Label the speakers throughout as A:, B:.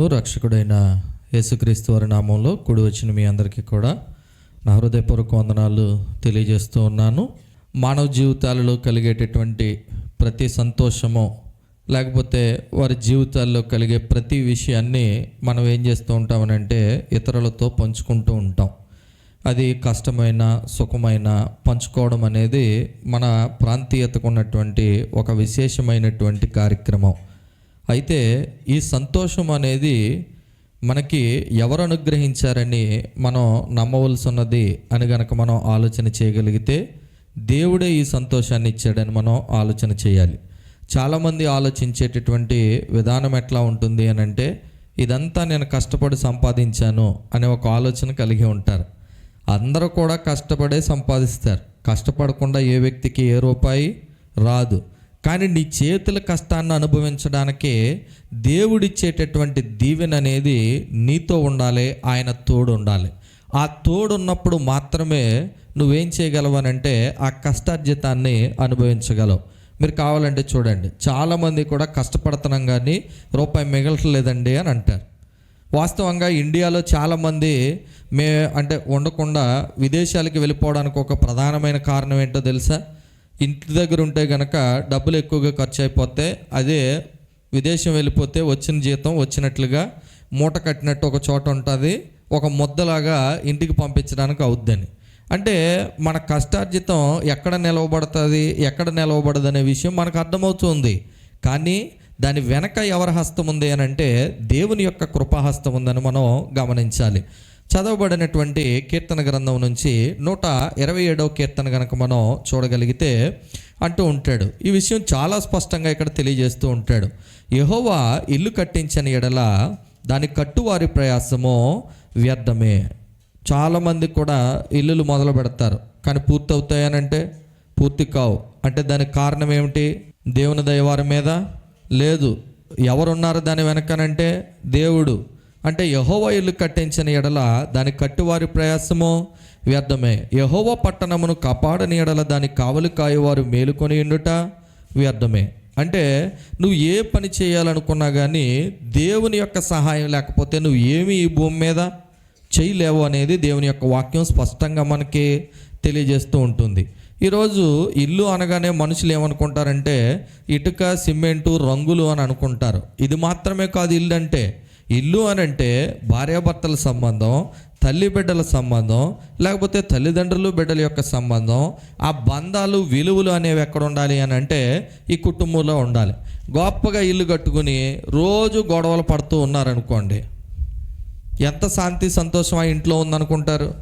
A: ప్రభువును రక్షకుడైన యేసుక్రీస్తు వారి నామంలో కూడి వచ్చిన మీ అందరికీ కూడా నా హృదయపూర్వక వందనాలు తెలియజేస్తూ ఉన్నాను. మానవ జీవితాలలో కలిగేటటువంటి ప్రతి సంతోషము లేకపోతే వారి జీవితాల్లో కలిగే ప్రతి విషయాన్ని మనం ఏం చేస్తూ ఉంటామనంటే ఇతరులతో పంచుకుంటూ ఉంటాం. అది కష్టమైన సుఖమైన పంచుకోవడం అనేది మన ప్రాంతీయతకు ఉన్నటువంటి ఒక విశేషమైనటువంటి కార్యక్రమం. అయితే ఈ సంతోషం అనేది మనకి ఎవరు అనుగ్రహించారని మనం నమ్మవలసి ఉన్నది అని గనక మనం ఆలోచన చేయగలిగితే దేవుడే ఈ సంతోషాన్ని ఇచ్చాడని మనం ఆలోచన చేయాలి. చాలామంది ఆలోచించేటటువంటి విధానం ఎట్లా ఉంటుంది అని అంటే ఇదంతా నేను కష్టపడి సంపాదించాను అనే ఒక ఆలోచన కలిగి ఉంటారు. అందరూ కూడా కష్టపడే సంపాదిస్తారు. కష్టపడకుండా ఏ వ్యక్తికి ఏ రూపాయి రాదు. కానీ నీ చేతుల కష్టాన్ని అనుభవించడానికే దేవుడిచ్చేటటువంటి దీవెన అనేది నీతో ఉండాలి ఆయన తోడు ఉండాలి. ఆ తోడు ఉన్నప్పుడు మాత్రమే నువ్వేం చేయగలవనంటే ఆ కష్టార్జితాన్ని అనుభవించగలవు. మీరు కావాలంటే చూడండి చాలామంది కూడా కష్టపడుతున్నాం కానీ రూపాయి మిగలట్లేదండి అని అంటారు. వాస్తవంగా ఇండియాలో చాలామంది మే అంటే ఉండకుండా విదేశాలకి వెళ్ళిపోవడానికి ఒక ప్రధానమైన కారణం ఏంటో తెలుసా? ఇంటి దగ్గర ఉంటే కనుక డబ్బులు ఎక్కువగా ఖర్చు అయిపోతే అదే విదేశం వెళ్ళిపోతే వచ్చిన జీతం వచ్చినట్లుగా మూట కట్టినట్టు ఒక చోట ఉంటుంది ఒక ముద్దలాగా ఇంటికి పంపించడానికి అవుద్దని. అంటే మన కష్టార్జితం ఎక్కడ నిలవబడుతుంది ఎక్కడ నిలవబడదు అనే విషయం మనకు అర్థమవుతుంది. కానీ దాని వెనక ఎవరి హస్తం ఉంది అని అంటే దేవుని యొక్క కృపాహస్తం ఉందని మనం గమనించాలి. చదవబడినటువంటి కీర్తన గ్రంథం నుంచి నూట ఇరవై ఏడవ కీర్తన కనుక మనం చూడగలిగితే అంటూ ఉంటాడు. ఈ విషయం చాలా స్పష్టంగా ఇక్కడ తెలియజేస్తూ ఉంటాడు. యహోవా ఇల్లు కట్టించని ఎడల దాని కట్టువారి ప్రయాసము వ్యర్థమే. చాలామంది కూడా ఇల్లులు మొదలు పెడతారు. కానీ పూర్తి అవుతాయనంటే పూర్తి కావు. అంటే దానికి కారణం ఏమిటి? దేవుని దయవారి మీద? లేదు. ఎవరున్నారు దాని వెనకనంటే? దేవుడు. అంటే యహోవ ఇల్లు కట్టించిన ఎడల దాని కట్టువారి ప్రయాసము వ్యర్థమే. యహోవ పట్టణమును కాపాడని ఎడల దాని కావలి కాయవారు మేలుకొని ఉండుట వ్యర్థమే. అంటే నువ్వు ఏ పని చేయాలనుకున్నా కానీ దేవుని యొక్క సహాయం లేకపోతే నువ్వు ఏమి ఈ భూమి మీద చేయలేవు అనేది దేవుని యొక్క వాక్యం స్పష్టంగా మనకి తెలియజేస్తూ ఉంటుంది. ఈరోజు ఇల్లు అనగానే మనుషులు ఏమనుకుంటారంటే ఇటుక సిమెంటు రంగులు అని అనుకుంటారు. ఇది మాత్రమే కాదు ఇల్లు అంటే ఇల్లు అని అంటే భార్యాభర్తల సంబంధం తల్లి బిడ్డల సంబంధం లేకపోతే తల్లిదండ్రులు బిడ్డల యొక్క సంబంధం ఆ బంధాలు విలువలు అనేవి ఎక్కడ ఉండాలి అని అంటే ఈ కుటుంబంలో ఉండాలి. గొప్పగా ఇల్లు కట్టుకుని రోజు గొడవలు పడుతూ ఉన్నారనుకోండి ఎంత శాంతి సంతోషం ఆ ఇంట్లో ఉందనుకుంటారు?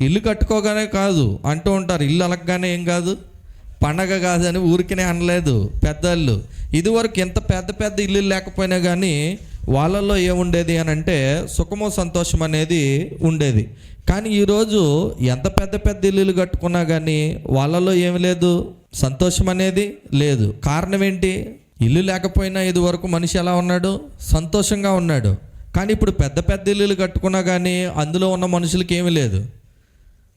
A: ఇల్లు కట్టుకోగానే కాదు అంటూ ఉంటారు ఇల్లు అలగగానే ఏం కాదు? పండగ కాదని ఊరికనే అనలేదు పెద్దళ్ళు. ఇదివరకు ఎంత పెద్ద పెద్ద ఇల్లు లేకపోయినా కానీ వాళ్ళల్లో ఏముండేది అని అంటే సుఖము సంతోషం అనేది ఉండేది. కానీ ఈరోజు ఎంత పెద్ద పెద్ద ఇల్లులు కట్టుకున్నా కానీ వాళ్ళలో ఏమి లేదు సంతోషం అనేది లేదు. కారణం ఏంటి? ఇల్లు లేకపోయినా ఇది వరకు మనిషి ఎలా ఉన్నాడు? సంతోషంగా ఉన్నాడు. కానీ ఇప్పుడు పెద్ద పెద్ద ఇల్లులు కట్టుకున్నా కానీ అందులో ఉన్న మనుషులకి ఏమీ లేదు.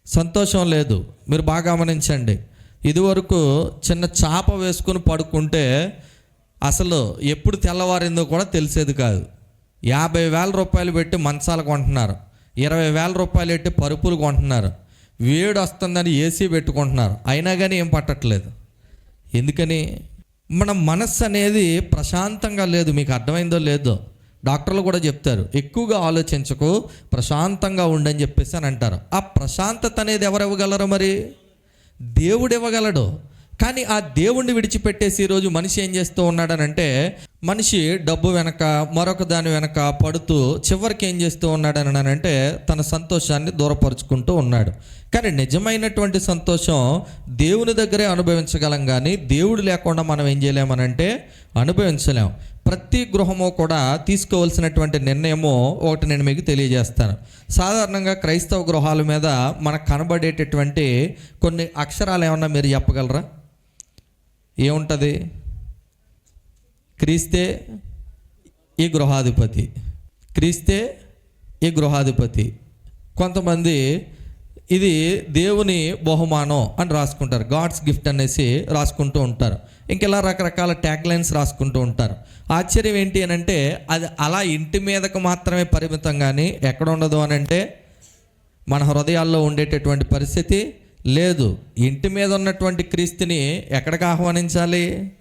A: సంతోషం లేదు. మీరు బాగా గమనించండి. ఇదివరకు చిన్న చాప వేసుకుని పడుకుంటే అసలు ఎప్పుడు తెల్లవారిందో కూడా తెలిసేది కాదు. యాభై వేల రూపాయలు పెట్టి మంచాలు కొంటున్నారు. ఇరవై వేల రూపాయలు పెట్టి పరుపులు కొంటున్నారు. వేడి వస్తుందని ఏసీ పెట్టుకుంటున్నారు. అయినా కానీ ఏం పట్టట్లేదు. ఎందుకని? మన మనస్సు అనేది ప్రశాంతంగా లేదు. మీకు అర్థమైందో లేదో డాక్టర్లు కూడా చెప్తారు. ఎక్కువగా ఆలోచించకు ప్రశాంతంగా ఉండని చెప్పేసి అని అంటారు. ఆ ప్రశాంతత అనేది ఎవరు ఇవ్వగలరు మరి? దేవుడు ఇవ్వగలడు. కానీ ఆ దేవుణ్ణి విడిచిపెట్టేసి ఈరోజు మనిషి ఏం చేస్తూ ఉన్నాడనంటే మనిషి డబ్బు వెనక మరొక దాని వెనక పడుతూ చివరికి ఏం చేస్తూ ఉన్నాడనంటే తన సంతోషాన్ని దూరపరుచుకుంటూ ఉన్నాడు. కానీ నిజమైనటువంటి సంతోషం దేవుని దగ్గరే అనుభవించగలం కానీ దేవుడు లేకుండా మనం ఏం చేయలేమనంటే అనుభవించలేము ప్రతి గృహము కూడా తీసుకోవాల్సినటువంటి నిర్ణయము ఒకటి నేను మీకు తెలియజేస్తాను. సాధారణంగా క్రైస్తవ గృహాల మీద మనకు కనబడేటటువంటి కొన్ని అక్షరాలు ఏమన్నా మీరు చెప్పగలరా? ఏముంటుంది? క్రీస్తే ఈ గృహాధిపతి. క్రీస్తే ఈ గృహాధిపతి. కొంతమంది ఇది దేవుని బహుమానం అని రాసుకుంటారు. గాడ్స్ గిఫ్ట్ అనేసి రాసుకుంటూ ఉంటారు. ఇంకెలా రకరకాల ట్యాగ్ లైన్స్ రాసుకుంటూ ఉంటారు. ఆశ్చర్యం ఏంటి అని అంటే అది అలా ఇంటి మీదకు మాత్రమే పరిమితం కానీ ఎక్కడ ఉండదు అని అంటే మన హృదయాల్లో ఉండేటటువంటి పరిస్థితి లేదు ఇంటి మీద ఉన్నటువంటి క్రీస్తుని ఎక్కడికి ఆహ్వానించాలి?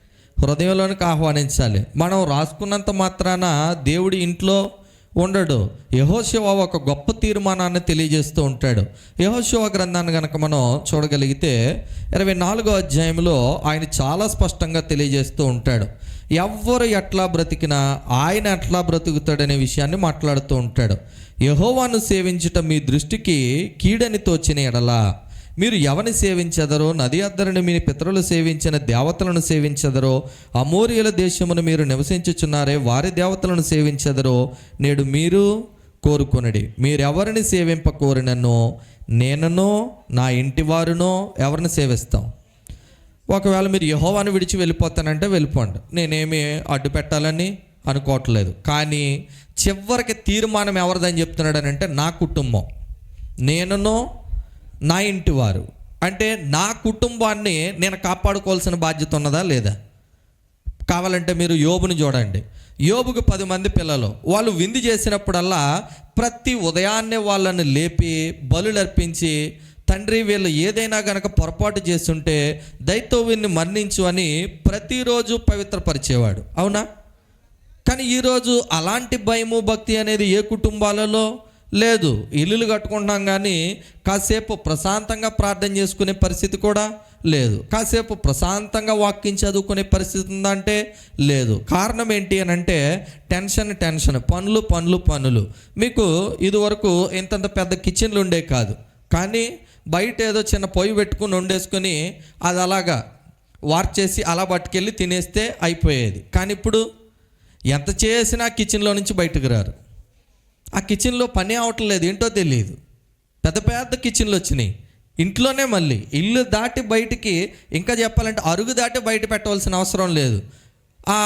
A: హృదయంలోనికి ఆహ్వానించాలి. మనం రాసుకున్నంత మాత్రాన దేవుడి ఇంట్లో ఉండడు. యహోశివ ఒక గొప్ప తీర్మానాన్ని తెలియజేస్తూ ఉంటాడు. యహోశివ గ్రంథాన్ని కనుక మనం చూడగలిగితే ఇరవై నాలుగో అధ్యాయంలో ఆయన చాలా స్పష్టంగా తెలియజేస్తూ ఉంటాడు. ఎవ్వరు ఎట్లా బ్రతికినా ఆయన ఎట్లా బ్రతుకుతాడనే విషయాన్ని మాట్లాడుతూ ఉంటాడు. యహోవాను సేవించటం మీ దృష్టికి కీడని తోచిన ఎడలా మీరు ఎవని సేవించెదరో నది అద్దరిని మీ పితరులు సేవించిన దేవతలను సేవించెదరో అమోరియల దేశమును మీరు నివసించుచున్నారే వారి దేవతలను సేవించెదరో నేడు మీరు కోరుకొనడి. మీరెవరిని సేవింప కోరిననో నేననో నా ఇంటి వారునో ఎవరిని సేవిస్తాం? ఒకవేళ మీరు యహోవాను విడిచి వెళ్ళిపోతానంటే వెళ్ళిపోండి. నేనేమి అడ్డు పెట్టాలని అనుకోవట్లేదు. కానీ చివరికి తీర్మానం ఎవరిదని చెప్తున్నాడనంటే నా కుటుంబం. నేనునో నా ఇంటి వారు. అంటే నా కుటుంబాన్ని నేను కాపాడుకోవాల్సిన బాధ్యత ఉన్నదా లేదా? కావాలంటే మీరు యోబుని చూడండి. యోబుకు పది మంది పిల్లలు. వాళ్ళు విందు చేసినప్పుడల్లా ప్రతి ఉదయాన్నే వాళ్ళని లేపి బలులర్పించి తండ్రి వీళ్ళు ఏదైనా గనక పొరపాటు చేస్తుంటే దయతో వీరిని మన్నించు అని ప్రతిరోజు పవిత్రపరిచేవాడు. అవునా? కానీ ఈరోజు అలాంటి భయము భక్తి అనేది ఏ కుటుంబాలలో లేదు ఇల్లులు కట్టుకుంటున్నాం కానీ కాసేపు ప్రశాంతంగా ప్రార్థన చేసుకునే పరిస్థితి కూడా లేదు. కాసేపు ప్రశాంతంగా వాక్యం చదువుకునే పరిస్థితి ఉందంటే లేదు. కారణం ఏంటి అని అంటే టెన్షన్ టెన్షన్ పనులు పనులు పనులు. మీకు ఇదివరకు ఇంతంత పెద్ద కిచెన్లు ఉండే కాదు. కానీ బయట ఏదో చిన్న పొయ్యి పెట్టుకుని వండేసుకొని అది అలాగా వార్క్ చేసి అలా పట్టుకెళ్ళి తినేస్తే అయిపోయేది. కానీ ఇప్పుడు ఎంత చేసినా కిచెన్లో నుంచి బయటకు రారు. ఆ కిచెన్లో పని అవట్లేదు ఏంటో తెలియదు. పెద్ద పెద్ద కిచెన్లు వచ్చినాయి. ఇంట్లోనే మళ్ళీ ఇల్లు దాటి బయటికి ఇంకా చెప్పాలంటే అరుగు దాటి బయట పెట్టవలసిన అవసరం లేదు. ఆ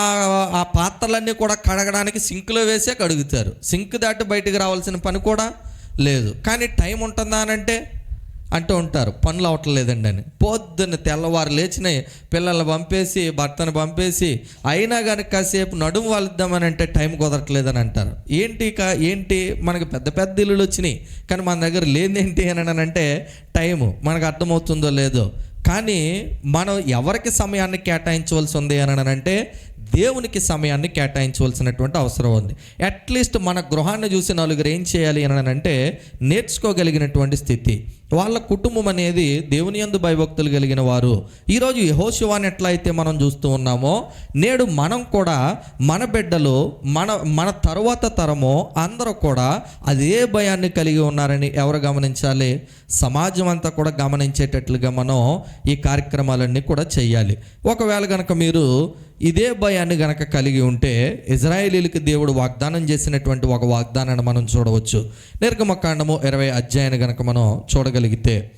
A: ఆ పాత్రలన్నీ కూడా కడగడానికి సింక్లో వేసే కడుగుతారు. సింక్ దాటి బయటికి రావాల్సిన పని కూడా లేదు. కానీ టైం ఉంటుందా అని అంటే అంటూ ఉంటారు. పనులు అవట్లేదండి అని. పొద్దున్న తెల్లవారు లేచినాయి పిల్లల్ని పంపేసి భర్తను పంపేసి అయినా కానీ కాసేపు నడుము వాలిద్దామని అంటే టైం కుదరట్లేదని అంటారు. ఏంటి కా ఏంటి? మనకి పెద్ద పెద్ద ఇల్లులు వచ్చినాయి. కానీ మన దగ్గర లేదేంటి అని అంటే టైము. మనకు అర్థమవుతుందో లేదో. కానీ మనం ఎవరికి సమయాన్ని కేటాయించవలసి ఉంది అని అంటే దేవునికి సమయాన్ని కేటాయించవలసినటువంటి అవసరం ఉంది. అట్లీస్ట్ మన గృహాన్ని చూసి నలుగురు ఏం చేయాలి అని అంటే నేర్చుకోగలిగినటువంటి స్థితి. వాళ్ళ కుటుంబం అనేది దేవుని యందు భయభక్తులు కలిగిన వారు. ఈరోజు యహోశివాన్ని ఎట్లా అయితే మనం చూస్తూ ఉన్నామో నేడు మనం కూడా మన బిడ్డలు మన మన తరువాత తరము అందరూ కూడా అదే భయాన్ని కలిగి ఉన్నారని ఎవరు గమనించాలి? సమాజం అంతా కూడా గమనించేటట్లుగా మనం ఈ కార్యక్రమాలన్నీ కూడా చేయాలి ఒకవేళ కనుక మీరు ఇదే భయాన్ని గనక కలిగి ఉంటే ఇజ్రాయేలీలకు దేవుడు వాగ్దానం చేసినటువంటి ఒక వాగ్దానాన్ని మనం చూడవచ్చు. నిర్గమకాండము ఇరవై అధ్యాయాన్ని గనక మనం చూడగలిగితే.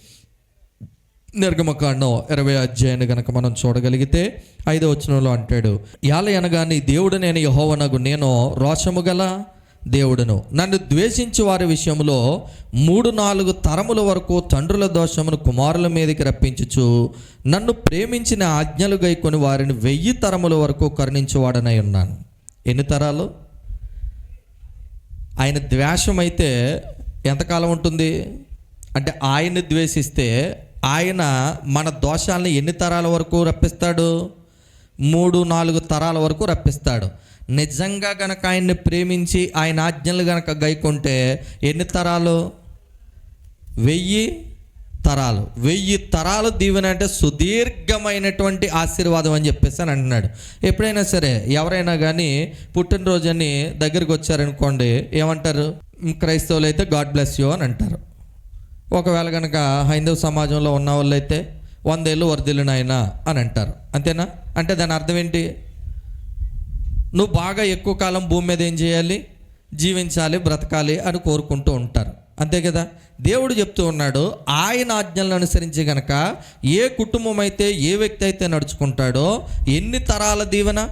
A: నిర్గమకాండం ఇరవై అధ్యాయాన్ని గనక మనం చూడగలిగితే ఐదో వచనంలో అంటాడు యాల అనగాని దేవుడు నేను యహోవనగు నేను రోషము గల దేవుడును. నన్ను ద్వేషించి వారి విషయంలో మూడు నాలుగు తరముల వరకు తండ్రుల దోషమును కుమారుల మీదకి రప్పించుచు నన్ను ప్రేమించిన ఆజ్ఞలు గైకొని వారిని వెయ్యి తరముల వరకు కరుణించేవాడనై ఉన్నాను. ఎన్ని తరాలు? ఆయన ద్వేషం అయితే ఎంతకాలం ఉంటుంది? అంటే ఆయన్ని ద్వేషిస్తే ఆయన మన దోషాలను ఎన్ని తరాల వరకు రప్పిస్తాడు? మూడు నాలుగు తరాల వరకు రప్పిస్తాడు. నిజంగా గనక ఆయన్ని ప్రేమించి ఆయన ఆజ్ఞలు గనక గైకుంటే ఎన్ని తరాలు? వెయ్యి తరాలు. వెయ్యి తరాలు దీవెన అంటే సుదీర్ఘమైనటువంటి ఆశీర్వాదం అని చెప్పేసి అని అంటున్నాడు. ఎప్పుడైనా సరే ఎవరైనా కానీ పుట్టినరోజని దగ్గరికి వచ్చారనుకోండి ఏమంటారు? క్రైస్తవులు అయితే గాడ్ బ్లెస్ యూ అని అంటారు. ఒకవేళ కనుక హైందవ సమాజంలో ఉన్న వాళ్ళు అయితే వందేళ్ళు వర్ధిల్లు నాయనా అని అంటారు. అంతేనా? అంటే దాని అర్థం ఏంటి? నువ్వు బాగా ఎక్కువ కాలం భూమి మీద ఏం చేయాలి? జీవించాలి బ్రతకాలి అని కోరుకుంటూ ఉంటారు. అంతే కదా? దేవుడు చెప్తూ ఉన్నాడు ఆయన ఆజ్ఞలను అనుసరించి గనక ఏ కుటుంబం అయితే ఏ వ్యక్తి అయితే నడుచుకుంటాడో ఎన్ని తరాల దీవెన?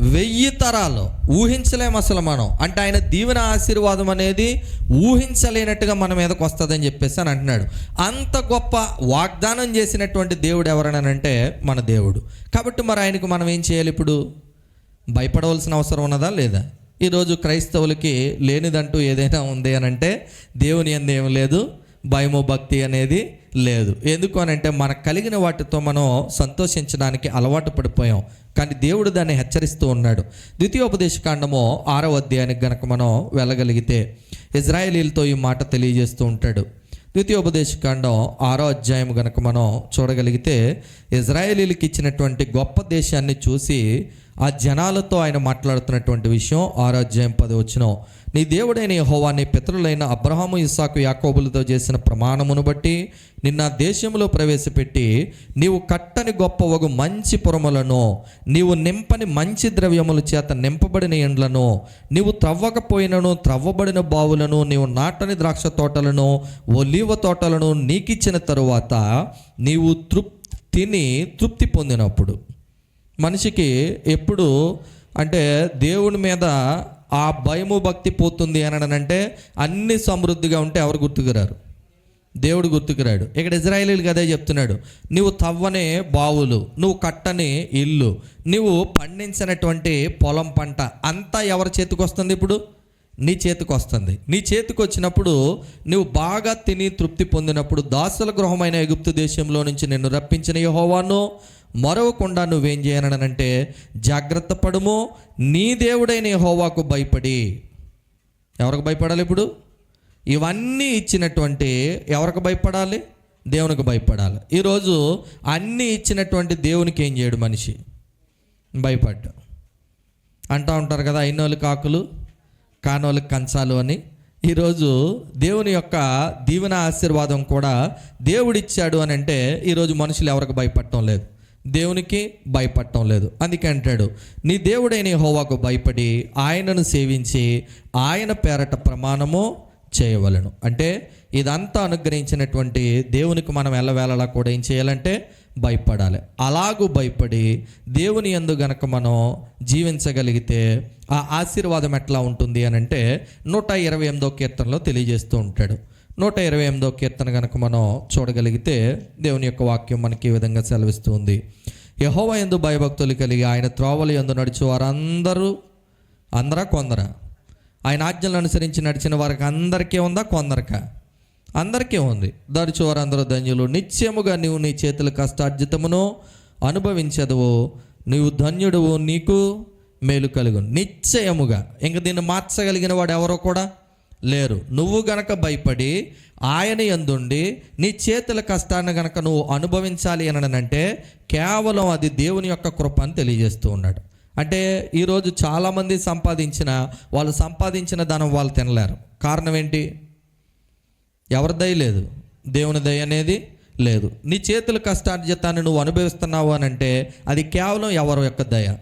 A: వెయ్యి తరాలు ఊహించలేం అసలు మనం. అంటే ఆయన దీవెన ఆశీర్వాదం అనేది ఊహించలేనట్టుగా మన మీదకి వస్తుందని చెప్పేసి అని అంటున్నాడు. అంత గొప్ప వాగ్దానం చేసినటువంటి దేవుడు ఎవరనంటే మన దేవుడు. కాబట్టి మరి ఆయనకు మనం ఏం చేయాలి ఇప్పుడు? భయపడవలసిన అవసరం ఉన్నదా లేదా? ఈరోజు క్రైస్తవులకి లేనిదంటూ ఏదైనా ఉంది అని అంటే దేవుని అందేం ఏం లేదు. భయము భక్తి అనేది లేదు. ఎందుకు అని అంటే మనకు కలిగిన వాటితో మనం సంతోషించడానికి అలవాటు పడిపోయాం. కానీ దేవుడు దాన్ని హెచ్చరిస్తూ ఉన్నాడు. ద్వితీయోపదేశ కాండము ఆరవ అధ్యాయానికి గనక మనం వెళ్ళగలిగితే ఇజ్రాయేలీలతో ఈ మాట తెలియజేస్తూ ఉంటాడు. ద్వితీయోపదేశ కాండం ఆరో అధ్యాయం గనక మనం చూడగలిగితే ఇజ్రాయేలీలకు ఇచ్చినటువంటి గొప్ప దేశాన్ని చూసి ఆ జనాలతో ఆయన మాట్లాడుతున్నటువంటి విషయం ఆరాధ్యాయం పది వచ్చిన నీ దేవుడైన యెహోవా నీ పితరులైన అబ్రహాము ఇస్సాకు యాకోబులతో చేసిన ప్రమాణమును బట్టి నిన్న దేశంలో ప్రవేశపెట్టి నీవు కట్టని గొప్ప ఒక మంచి పురములను నీవు నింపని మంచి ద్రవ్యముల చేత నింపబడిన ఎండ్లను నీవు త్రవ్వకపోయినను త్రవ్వబడిన బావులను నీవు నాటని ద్రాక్ష తోటలను ఒలీవ తోటలను నీకిచ్చిన తరువాత నీవు తృప్ తిని తృప్తి పొందినప్పుడు. మనిషికి ఎప్పుడు అంటే దేవుని మీద ఆ భయము భక్తి పోతుంది అని అంటే అన్ని సమృద్ధిగా ఉంటే ఎవరు గుర్తుకురారు? దేవుడు గుర్తుకురాడు. ఇక్కడ ఇజ్రాయేలీలకు అదే చెప్తున్నాడు. నువ్వు తవ్వనే బావులు నువ్వు కట్టని ఇల్లు నువ్వు పండించినటువంటి పొలం పంట అంతా ఎవరి చేతికి వస్తుంది ఇప్పుడు? నీ చేతికి వస్తుంది. నీ చేతికి వచ్చినప్పుడు నువ్వు బాగా తిని తృప్తి పొందినప్పుడు దాసుల గృహమైన ఎగుప్తు దేశంలో నుంచి నిన్ను రప్పించిన యహోవాను. మరవకుండా నువ్వేం చేయాలనంటే జాగ్రత్త పడుము నీ దేవుడైన హోవాకు భయపడి. ఎవరికి భయపడాలి ఇప్పుడు? ఇవన్నీ ఇచ్చినటువంటి ఎవరికి భయపడాలి? దేవునికి భయపడాలి. ఈరోజు అన్నీ ఇచ్చినటువంటి దేవునికి ఏం చేయడు మనిషి? భయపడ్డా. అంటూ ఉంటారు కదా అయినోళ్ళు కాకులు కానోళ్ళకి కంచాలు అని. ఈరోజు దేవుని యొక్క దీవెన ఆశీర్వాదం కూడా దేవుడిచ్చాడు అని అంటే ఈరోజు మనుషులు ఎవరికి భయపడటం లేదు. దేవునికి భయపడటం లేదు. అందుకే అంటాడు నీ దేవుడైన హోవాకు భయపడి ఆయనను సేవించి ఆయన పేరట ప్రమాణము చేయవలను. అంటే ఇదంతా అనుగ్రహించినటువంటి దేవునికి మనం ఎల్లవేళలా కూడా ఏం చేయాలంటే భయపడాలి. అలాగూ భయపడి దేవుని ఎందు గనక మనం జీవించగలిగితే ఆ ఆశీర్వాదం ఎట్లా ఉంటుంది అని అంటే నూట ఇరవై ఎనిమిదో కీర్తనలో తెలియజేస్తూ ఉంటాడు. నూట ఇరవై ఎనిమిదో కీర్తన కనుక మనం చూడగలిగితే దేవుని యొక్క వాక్యం మనకి ఈ విధంగా సెలవిస్తుంది. యహోవ ఎందు భయభక్తులు కలిగి ఆయన త్రోవలు ఎందు నడిచి వారందరూ అందరా కొందరా? ఆయన ఆజ్ఞలను అనుసరించి నడిచిన వారికి అందరికీ ఉందా? కొందరక? అందరికీ ఉంది. దరిచి వారందరూ ధన్యులు. నిత్యముగా నీవు నీ చేతుల కష్టార్జితమును అనుభవించదువు. నీవు ధన్యుడువు నీకు మేలు కలుగు నిశ్చయముగా. ఇంక దీన్ని మార్చగలిగిన వాడు ఎవరో కూడా? లేరు. నువ్వు గనక భయపడి ఆయన ఎందుండి నీ చేతుల కష్టాన్ని గనక నువ్వు అనుభవించాలి అని కేవలం అది దేవుని యొక్క కృప అని తెలియజేస్తూ ఉన్నాడు. అంటే ఈరోజు చాలామంది సంపాదించిన వాళ్ళు సంపాదించిన ధనం వాళ్ళు తినలేరు. కారణం ఏంటి? ఎవరి దయ లేదు. దేవుని దయ అనేది లేదు. నీ చేతుల కష్టార్జితాన్ని నువ్వు అనుభవిస్తున్నావు అనంటే అది కేవలం ఎవరి యొక్క దయ.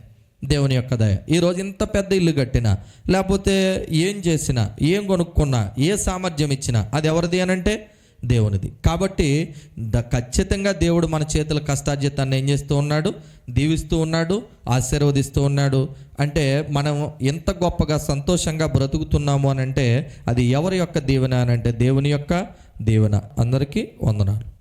A: దేవుని యొక్క దయ. ఈరోజు ఇంత పెద్ద ఇల్లు కట్టినా లేకపోతే ఏం చేసినా ఏం కొనుక్కున్నా ఏ సామర్థ్యం ఇచ్చినా అది ఎవరిది అని అంటే దేవునిది. కాబట్టి ద ఖచ్చితంగా దేవుడు మన చేతుల కష్టార్జితాన్ని ఏం చేస్తూ ఉన్నాడు? దీవిస్తూ ఉన్నాడు ఆశీర్వదిస్తూ ఉన్నాడు. అంటే మనం ఎంత గొప్పగా సంతోషంగా బ్రతుకుతున్నాము అని అంటే అది ఎవరి యొక్క దీవెన అని అంటే దేవుని యొక్క దీవెన. అందరికీ వందనాలు.